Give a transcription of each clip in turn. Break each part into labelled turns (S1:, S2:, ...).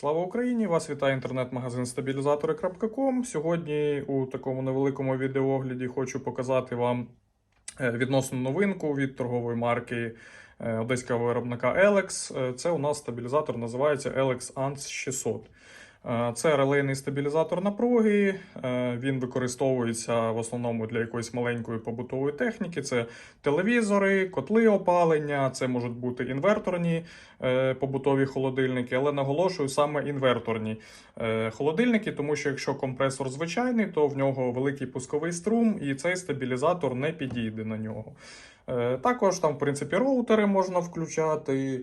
S1: Слава Україні! Вас вітає інтернет-магазин стабілізатори.com. Сьогодні у такому невеликому відеоогляді хочу показати вам е, відносну новинку від торгової марки е, одеського виробника Elex. Е, Це у нас стабілізатор називається Elex ANS 600. Е, Це релейний стабілізатор напруги. Е, Він використовується в основному для якоїсь маленької побутової техніки. Це телевізори, котли опалення, це можуть бути інверторні е, побутові холодильники, але наголошую саме інверторні холодильники, тому що якщо компресор звичайний, то в нього великий пусковий струм, і цей стабілізатор не підійде на нього. Також там, в принципі, роутери можна включати.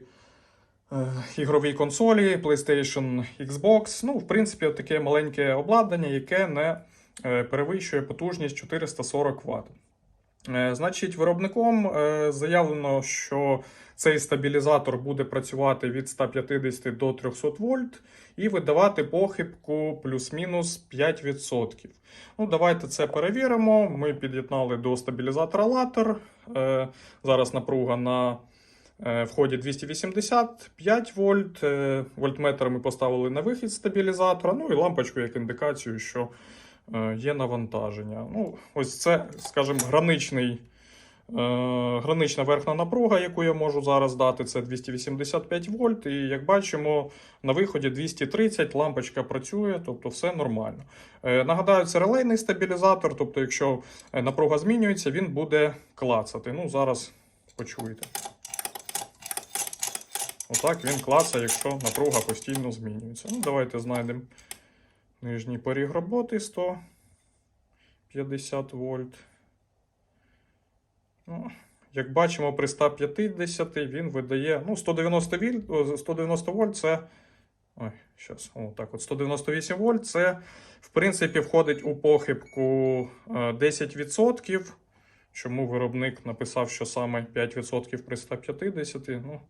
S1: Е, Ігрові консолі, PlayStation, Xbox. Ну, в принципі, таке маленьке обладнання, яке не е, перевищує потужність 440 Вт. Е, Значить, виробником заявлено, що цей стабілізатор буде працювати від 150 до 300 вольт і видавати похибку плюс-мінус 5%. Ну, давайте це перевіримо. Ми під'єднали до стабілізатора латер. Зараз напруга на е, вході 285 вольт. Е, Вольтметр ми поставили на вихід стабілізатора. Ну і лампочку як індикацію, що е, є навантаження. Ну, ось це, скажімо, граничний. Гранична верхня напруга, яку я можу зараз дати, це 285 вольт. І як бачимо, на виході 230 лампочка працює, тобто все нормально. Нагадаю, це релейний стабілізатор, тобто, якщо напруга змінюється, він буде клацати. Ну, зараз почуєте. Отак він клацає, якщо напруга постійно змінюється. Ну, давайте знайдемо нижній поріг роботи 150 вольт. Ну, як бачимо, при 150 він видає ну, 190 вольт, 190 вольт це. Ой, щас, о, так от 198 вольт це, в принципі, входить у похибку е, 10%. Чому виробник написав, що саме 5% при 150? Ну,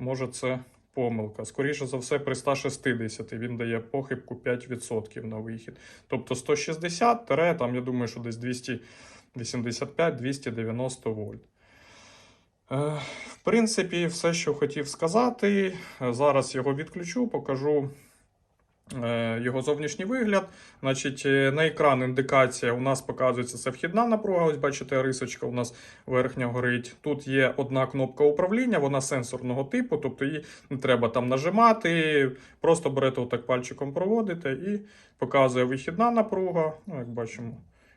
S1: може, це помилка. Скоріше за все, при 160 він дає похибку 5% на вихід. Тобто 160 тире, там, я думаю, що десь 285-290 вольт. Е, В принципі, все, що хотів сказати. Е, Зараз його відключу, покажу його зовнішній вигляд. Значить, е, на екран індикація у нас показується це вхідна напруга. Ось бачите, рисочка у нас верхня горить. Тут є одна кнопка управління, вона сенсорного типу, тобто її не треба там нажимати. Просто берете отак пальчиком проводите і показує вихідна напруга. Ну, як бачимо,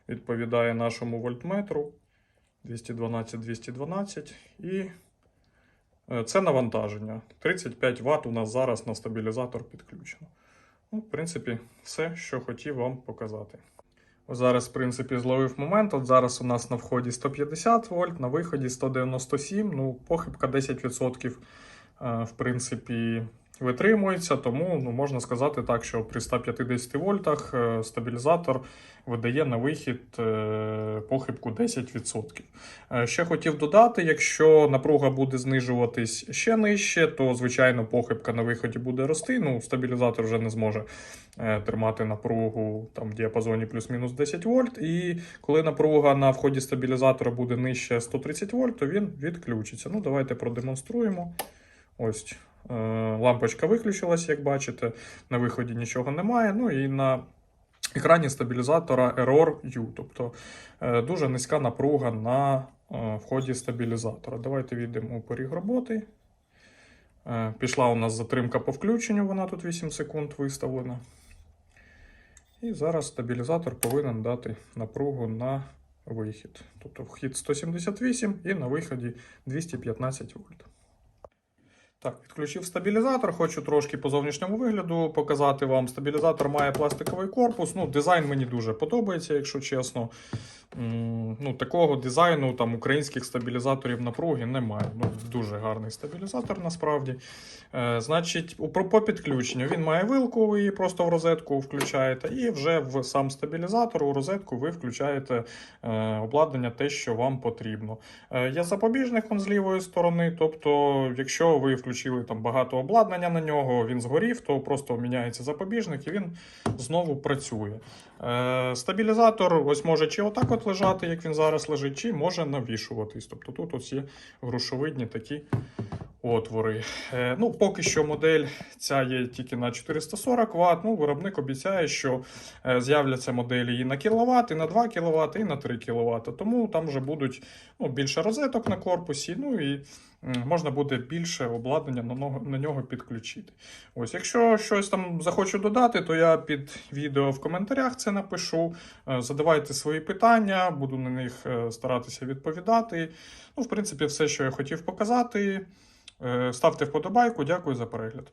S1: відповідає нашому вольтметру 212-212. І е, це навантаження. 35 Вт у нас зараз на стабілізатор підключено. Ну, в принципі, все, що хотів вам показати. О, Зараз, в принципі, зловив момент. От зараз у нас на вході 150 вольт, на виході 197. Ну, похибка 10%, е, в принципі, витримується. Тому ну, можна сказати так, що при 150 вольтах е, стабілізатор видає на вихід е, похибку 10%. Е, Ще хотів додати, якщо напруга буде знижуватись ще нижче, то звичайно похибка на виході буде рости. Ну, стабілізатор вже не зможе тримати напругу там в діапазоні плюс-мінус 10 вольт. І коли напруга на вході стабілізатора буде нижче 130 вольт, то він відключиться. Ну, давайте продемонструємо. Ось лампочка виключилась, як бачите. На виході нічого немає. Ну і на екрані стабілізатора Error U, тобто е, дуже низька напруга на е, вході стабілізатора. Давайте відемо у поріг роботи. Е, Пішла у нас затримка по включенню, вона тут 8 секунд виставлена. І зараз стабілізатор повинен дати напругу на вихід. Тобто вхід 178 і на виході 215 вольт. Так, відключив стабілізатор. Хочу трошки по зовнішньому вигляду показати вам. Стабілізатор має пластиковий корпус. Ну, дизайн мені дуже подобається, якщо чесно. Ну, такого дизайну там українських стабілізаторів напруги немає. Ну, дуже гарний стабілізатор насправді. Е, значить, по підключенню він має вилку, ви її просто в розетку включаєте, і вже в сам стабілізатор у розетку ви включаєте е, обладнання те, що вам потрібно. Е, Є запобіжник з лівої сторони. Тобто, якщо ви включили там багато обладнання на нього, він згорів, то просто міняється запобіжник і він знову працює. Е, Стабілізатор ось може чи отак от лежати, як він зараз лежить, чи може навішуватись. Тобто тут є грушовидні такі отвори. Е, Ну, поки що модель ця є тільки на 440 Вт. Ну, виробник обіцяє, що е, з'являться моделі і на кіловат, і на 2 кВт, і на 3 кВт. Тому там вже будуть ну, більше розеток на корпусі, ну і можна буде більше обладнання на нього, підключити. Ось, якщо щось там захочу додати, то я під відео в коментарях це напишу. Е, Задавайте свої питання, буду на них старатися відповідати. Ну, в принципі, все, що я хотів показати. Е, Ставте вподобайку. Дякую за перегляд.